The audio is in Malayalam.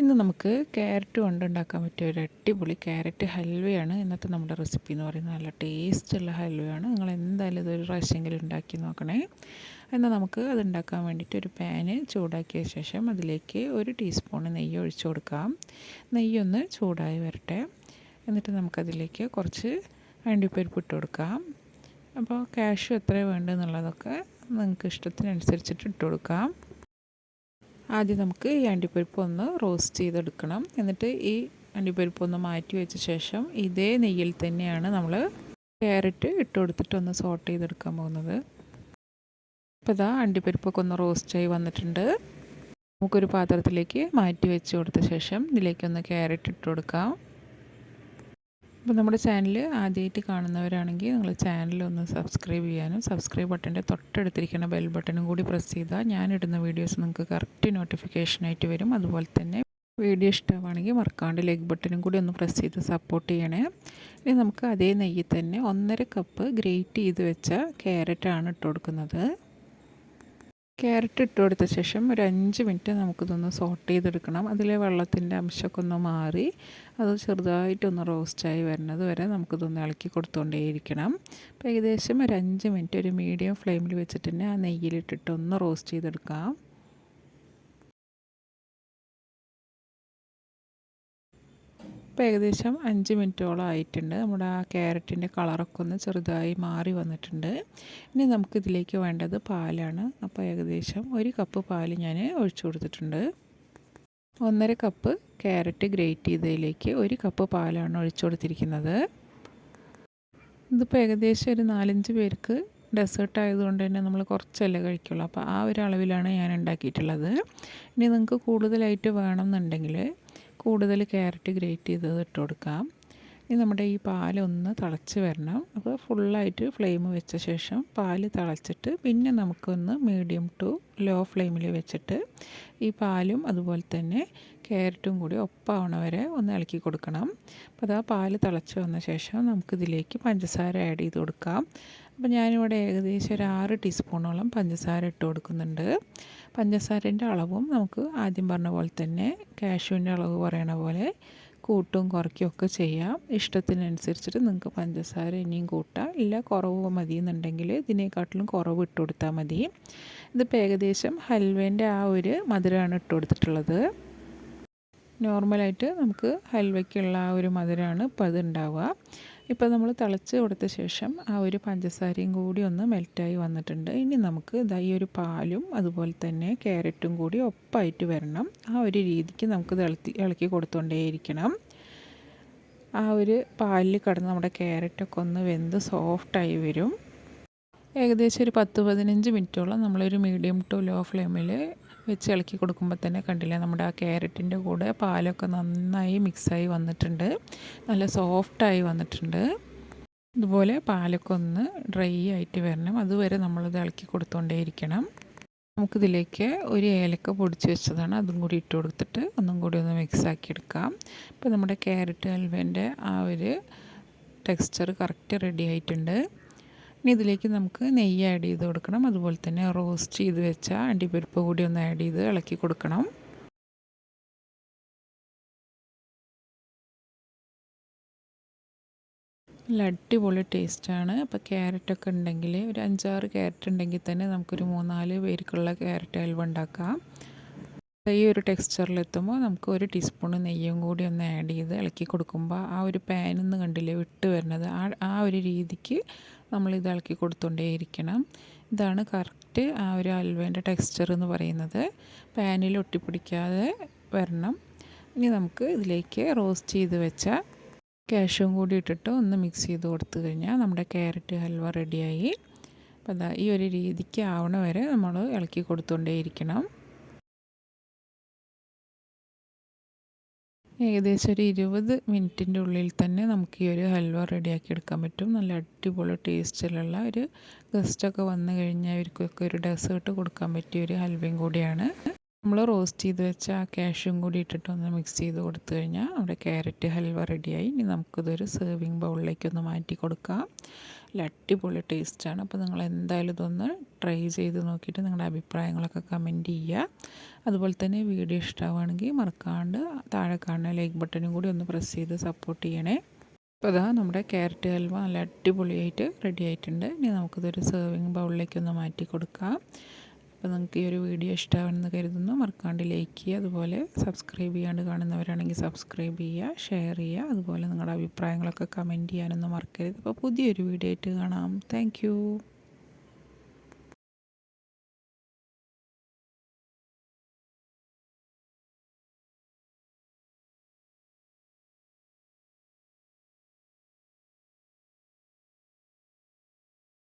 ഇന്ന് നമുക്ക് ക്യാരറ്റ് കൊണ്ടുണ്ടാക്കാൻ പറ്റിയ ഒരു അടിപൊളി ക്യാരറ്റ് ഹൽവയാണ്. ഇന്നത്തെ നമ്മുടെ റെസിപ്പി എന്ന് പറയുന്നത് നല്ല ടേസ്റ്റുള്ള ഹൽവയാണ്. നിങ്ങൾ എന്തായാലും ഇതൊരു പ്രാവശ്യമെങ്കിലും ഉണ്ടാക്കി നോക്കണേ. എന്നാൽ നമുക്ക് അത് ഉണ്ടാക്കാൻ വേണ്ടിയിട്ട് ഒരു പാന് ചൂടാക്കിയ ശേഷം അതിലേക്ക് ഒരു ടീസ്പൂൺ നെയ്യ് ഒഴിച്ചു കൊടുക്കാം. നെയ്യൊന്ന് ചൂടായി വരട്ടെ. എന്നിട്ട് നമുക്കതിലേക്ക് കുറച്ച് അണ്ടിപ്പരിപ്പ് ഇട്ട് കൊടുക്കാം. അപ്പോൾ ക്യാഷ് എത്ര വേണ്ടതെന്നുള്ളതൊക്കെ നിങ്ങൾക്ക് ഇഷ്ടത്തിനനുസരിച്ചിട്ട് ഇട്ട് കൊടുക്കാം. ആദ്യം നമുക്ക് ഈ അണ്ടിപ്പരിപ്പ് ഒന്ന് റോസ്റ്റ് ചെയ്തെടുക്കണം. എന്നിട്ട് ഈ അണ്ടിപ്പരിപ്പ് ഒന്ന് മാറ്റി വെച്ച ശേഷം ഇതേ നെയ്യിൽ തന്നെയാണ് നമ്മൾ ക്യാരറ്റ് ഇട്ട് കൊടുത്തിട്ട് ഒന്ന് സോട്ട് ചെയ്തെടുക്കാൻ പോകുന്നത്. ഇപ്പോൾ ഇതാ അണ്ടിപ്പരിപ്പൊക്കെ ഒന്ന് റോസ്റ്റായി വന്നിട്ടുണ്ട്. നമുക്കൊരു പാത്രത്തിലേക്ക് മാറ്റി വെച്ച് കൊടുത്ത ശേഷം ഇതിലേക്കൊന്ന് ക്യാരറ്റ് ഇട്ട് കൊടുക്കാം. അപ്പോൾ നമ്മുടെ ചാനൽ ആദ്യമായിട്ട് കാണുന്നവരാണെങ്കിൽ നിങ്ങൾ ചാനൽ ഒന്ന് സബ്സ്ക്രൈബ് ചെയ്യാനും സബ്സ്ക്രൈബ് ബട്ടന്റെ തൊട്ടടുത്തിരിക്കുന്ന ബെൽ ബട്ടണും കൂടി പ്രസ് ചെയ്താൽ ഞാനിടുന്ന വീഡിയോസ് നിങ്ങൾക്ക് കറക്റ്റ് നോട്ടിഫിക്കേഷനായിട്ട് വരും. അതുപോലെ തന്നെ വീഡിയോ ഇഷ്ടമാണെങ്കിൽ മറക്കാണ്ട് ലൈക്ക് ബട്ടണും കൂടി ഒന്ന് പ്രസ് ചെയ്ത് സപ്പോർട്ട് ചെയ്യണേ. ഇനി നമുക്ക് അതേ നെയ്യിൽ തന്നെ ഒന്നര കപ്പ് ഗ്രേറ്റ് ചെയ്ത് വെച്ച ക്യാരറ്റാണ് ഇട്ട് കൊടുക്കുന്നത്. ക്യാരറ്റ് ഇട്ട് കൊടുത്ത ശേഷം ഒരു അഞ്ച് മിനിറ്റ് നമുക്കിതൊന്ന് സോട്ട് ചെയ്തെടുക്കണം. അതിലെ വെള്ളത്തിന്റെ അംശമൊക്കെ ഒന്ന് മാറി അത് ചെറുതായിട്ടൊന്ന് റോസ്റ്റായി വരുന്നത് വരെ നമുക്കിതൊന്ന് ഇളക്കി കൊടുത്തുകൊണ്ടേയിരിക്കണം അപ്പോൾ ഏകദേശം ഒരു അഞ്ച് മിനിറ്റ് ഒരു മീഡിയം ഫ്ലെയിമിൽ വെച്ചിട്ട് തന്നെ ആ നെയ്യിലിട്ടിട്ട് ഒന്ന് റോസ്റ്റ് ചെയ്തെടുക്കാം. ഇപ്പോൾ ഏകദേശം അഞ്ച് മിനിറ്റോളം ആയിട്ടുണ്ട്. നമ്മുടെ ആ ക്യാരറ്റിന്റെ കളറൊക്കെ ഒന്ന് ചെറുതായി മാറി വന്നിട്ടുണ്ട്. ഇനി നമുക്കിതിലേക്ക് വേണ്ടത് പാലാണ്. അപ്പോൾ ഏകദേശം ഒരു കപ്പ് പാൽ ഞാൻ ഒഴിച്ചു കൊടുത്തിട്ടുണ്ട്. ഒന്നര കപ്പ് ക്യാരറ്റ് ഗ്രേറ്റ് ചെയ്തതിലേക്ക് ഒരു കപ്പ് പാലാണ് ഒഴിച്ചു കൊടുത്തിരിക്കുന്നത്. ഇതിപ്പോൾ ഏകദേശം ഒരു നാലഞ്ച് പേർക്ക് ഡെസേർട്ട് ആയതുകൊണ്ട് തന്നെ നമ്മൾ കുറച്ചല്ലേ കഴിക്കുള്ളൂ. അപ്പോൾ ആ ഒരു അളവിലാണ് ഞാൻ ഉണ്ടാക്കിയിട്ടുള്ളത്. ഇനി നിങ്ങൾക്ക് കൂടുതലായിട്ട് വേണമെന്നുണ്ടെങ്കിൽ കൂടുതൽ ക്യാരറ്റ് ഗ്രേറ്റ് ചെയ്തത് ഇട്ട് കൊടുക്കാം. ഇനി നമ്മുടെ ഈ പാലൊന്ന് തിളച്ച് വരണം. അപ്പോൾ ഫുള്ളായിട്ട് ഫ്ലെയിം വെച്ച ശേഷം പാൽ തിളച്ചിട്ട് പിന്നെ നമുക്കൊന്ന് മീഡിയം ടു ലോ ഫ്ലെയിമിൽ വെച്ചിട്ട് ഈ പാലും അതുപോലെ തന്നെ ക്യാരറ്റും കൂടി ഒപ്പാവണ വരെ ഒന്ന് ഇളക്കി കൊടുക്കണം. അപ്പോൾ അതാ പാൽ തിളച്ച് വന്ന ശേഷം നമുക്കിതിലേക്ക് പഞ്ചസാര ആഡ് ചെയ്ത് കൊടുക്കാം. അപ്പോൾ ഞാനിവിടെ ഏകദേശം ഒരു ആറ് ടീസ്പൂണോളം പഞ്ചസാര ഇട്ട് കൊടുക്കുന്നുണ്ട്. പഞ്ചസാരന്റെ അളവും നമുക്ക് ആദ്യം പറഞ്ഞ പോലെ തന്നെ കാഷ്യൂവിന്റെ അളവ് പറയണ പോലെ കൂട്ടും കുറയ്ക്കും ഒക്കെ ചെയ്യാം. ഇഷ്ടത്തിനനുസരിച്ചിട്ട് നിങ്ങൾക്ക് പഞ്ചസാര ഇനിയും കൂട്ടാം. ഇല്ല കുറവ് മതി എന്നുണ്ടെങ്കിൽ ഇതിനെക്കാട്ടിലും കുറവ് ഇട്ട് കൊടുത്താൽ മതി. ഇതിപ്പോൾ ഏകദേശം ഹൽവേന്റെ ആ ഒരു മധുരമാണ് ഇട്ട് കൊടുത്തിട്ടുള്ളത്. നോർമലായിട്ട് നമുക്ക് ഹൽവയ്ക്കുള്ള ആ ഒരു മധുരമാണ് ഇപ്പോൾ അത് ഉണ്ടാവുക. ഇപ്പോൾ നമ്മൾ തിളച്ച് കൊടുത്ത ശേഷം ആ ഒരു പഞ്ചസാരയും കൂടി ഒന്ന് മെൽറ്റായി വന്നിട്ടുണ്ട്. ഇനി നമുക്ക് ഇതാ ഈ ഒരു പാലും അതുപോലെ തന്നെ ക്യാരറ്റും കൂടി ഒപ്പായിട്ട് വരണം. ആ ഒരു രീതിക്ക് നമുക്ക് ഇളക്കി ഇളക്കി കൊടുത്തുകൊണ്ടേയിരിക്കണം ആ ഒരു പാലിൽ കിടന്ന് നമ്മുടെ ക്യാരറ്റൊക്കെ ഒന്ന് വെന്ത് സോഫ്റ്റായി വരും. ഏകദേശം ഒരു പത്ത് പതിനഞ്ച് മിനിറ്റോളം നമ്മളൊരു മീഡിയം ടു ലോ ഫ്ലെയിമിൽ വെച്ച് ഇളക്കി കൊടുക്കുമ്പോൾ തന്നെ കണ്ടില്ലേ? നമ്മുടെ ആ ക്യാരറ്റിന്റെ കൂടെ പാലൊക്കെ നന്നായി മിക്സായി വന്നിട്ടുണ്ട്. നല്ല സോഫ്റ്റായി വന്നിട്ടുണ്ട്. ഇതുപോലെ പാലൊക്കെ ഒന്ന് ഡ്രൈ ആയിട്ട് വരണം. അതുവരെ നമ്മളിത് ഇളക്കി കൊടുത്തുകൊണ്ടേയിരിക്കണം നമുക്കിതിലേക്ക് ഒരു ഏലക്ക പൊടിച്ച് വെച്ചതാണ്. അതും കൂടി ഇട്ട് കൊടുത്തിട്ട് ഒന്നും കൂടി ഒന്ന് മിക്സ് ആക്കി എടുക്കാം. ഇപ്പോൾ നമ്മുടെ ക്യാരറ്റ് ഹൽവേന്റെ ആ ഒരു ടെക്സ്ചർ കറക്റ്റ് റെഡി ആയിട്ടുണ്ട്. ഇനി ഇതിലേക്ക് നമുക്ക് നെയ്യ് ആഡ് ചെയ്ത് കൊടുക്കണം. അതുപോലെ തന്നെ റോസ്റ്റ് ചെയ്ത് വെച്ച അണ്ടിപ്പരിപ്പ് കൂടി ഒന്ന് ആഡ് ചെയ്ത് ഇളക്കി കൊടുക്കണം. നല്ല അടിപൊളി ടേസ്റ്റാണ് അപ്പോൾ ക്യാരറ്റൊക്കെ ഉണ്ടെങ്കിൽ ഒരു അഞ്ചാറ് ക്യാരറ്റ് ഉണ്ടെങ്കിൽ തന്നെ നമുക്കൊരു മൂന്നാൽ പേർക്കുള്ള ക്യാരറ്റ് ഹൽവ ഉണ്ടാക്കാം. ഈ ഒരു ടെക്സ്ചറിലെത്തുമ്പോൾ നമുക്ക് ഒരു ടീസ്പൂൺ നെയ്യും കൂടി ഒന്ന് ആഡ് ചെയ്ത് ഇളക്കി കൊടുക്കുമ്പോൾ ആ ഒരു പാനിൽ നിന്ന് കണ്ടില്ലേ വിട്ട് വരുന്നത് ആ ആ ഒരു രീതിക്ക് നമ്മൾ ഇത് ഇളക്കി കൊടുത്തുകൊണ്ടേയിരിക്കണം ഇതാണ് കറക്റ്റ് ആ ഒരു അൽവേന്റെ ടെക്സ്ചർ എന്ന് പറയുന്നത്. പാനിൽ ഒട്ടിപ്പിടിക്കാതെ വരണം. ഇനി നമുക്ക് ഇതിലേക്ക് റോസ്റ്റ് ചെയ്ത് വെച്ച കാഷ്യും കൂടി ഇട്ടിട്ട് ഒന്ന് മിക്സ് ചെയ്ത് കൊടുത്തു കഴിഞ്ഞാൽ നമ്മുടെ ക്യാരറ്റ് ഹൽവ റെഡിയായി അപ്പോൾ അതാ ഈ ഒരു രീതിക്ക് ആവണ വരെ നമ്മൾ ഇളക്കി കൊടുത്തുകൊണ്ടേയിരിക്കണം ഏകദേശം ഒരു ഇരുപത് മിനിറ്റിന്റെ ഉള്ളിൽ തന്നെ നമുക്ക് ഈ ഒരു ഹൽവ റെഡിയാക്കി എടുക്കാൻ പറ്റും. നല്ല അടിപൊളി ടേസ്റ്റിലുള്ള ഒരു ഗസ്റ്റൊക്കെ വന്നു കഴിഞ്ഞാൽ അവർക്കൊക്കെ ഒരു ഡെസേർട്ട് കൊടുക്കാൻ പറ്റിയ ഒരു ഹൽവയും കൂടിയാണ്. നമ്മൾ റോസ്റ്റ് ചെയ്ത് വെച്ച ആ കാഷ്യും കൂടി ഇട്ടിട്ട് ഒന്ന് മിക്സ് ചെയ്ത് കൊടുത്തു കഴിഞ്ഞാൽ നമ്മുടെ ക്യാരറ്റ് ഹൽവ റെഡിയായി ഇനി നമുക്കിതൊരു സെർവിങ് ബൗളിലേക്ക് ഒന്ന് മാറ്റി കൊടുക്കാം. നല്ല അടിപൊളി ടേസ്റ്റാണ് അപ്പോൾ നിങ്ങൾ എന്തായാലും ഇതൊന്ന് ട്രൈ ചെയ്ത് നോക്കിയിട്ട് നിങ്ങളുടെ അഭിപ്രായങ്ങളൊക്കെ കമന്റ് ചെയ്യുക. അതുപോലെ തന്നെ വീഡിയോ ഇഷ്ടമാവുകയാണെങ്കിൽ മറക്കാണ്ട് താഴെ കാണുന്ന ലൈക്ക് ബട്ടനും കൂടി ഒന്ന് പ്രസ് ചെയ്ത് സപ്പോർട്ട് ചെയ്യണേ. അപ്പോൾ അതാ നമ്മുടെ ക്യാരറ്റ് ഹൽവ നല്ല അടിപൊളിയായിട്ട് റെഡി ആയിട്ടുണ്ട്. ഇനി നമുക്കിതൊരു സെർവിങ് ബൗളിലേക്ക് ഒന്ന് മാറ്റി കൊടുക്കാം. അപ്പോൾ നിങ്ങൾക്ക് ഈ ഒരു വീഡിയോ ഇഷ്ടമാണെന്ന് കരുതുന്നു. മറക്കാണ്ട് ലൈക്ക് ചെയ്യുക. അതുപോലെ സബ്സ്ക്രൈബ് ചെയ്യാണ്ട് കാണുന്നവരാണെങ്കിൽ സബ്സ്ക്രൈബ് ചെയ്യുക ഷെയർ ചെയ്യുക. അതുപോലെ നിങ്ങളുടെ അഭിപ്രായങ്ങളൊക്കെ കമന്റ് ചെയ്യാനൊന്നും മറക്കരുത്. അപ്പോൾ പുതിയൊരു വീഡിയോ ആയിട്ട് കാണാം. താങ്ക്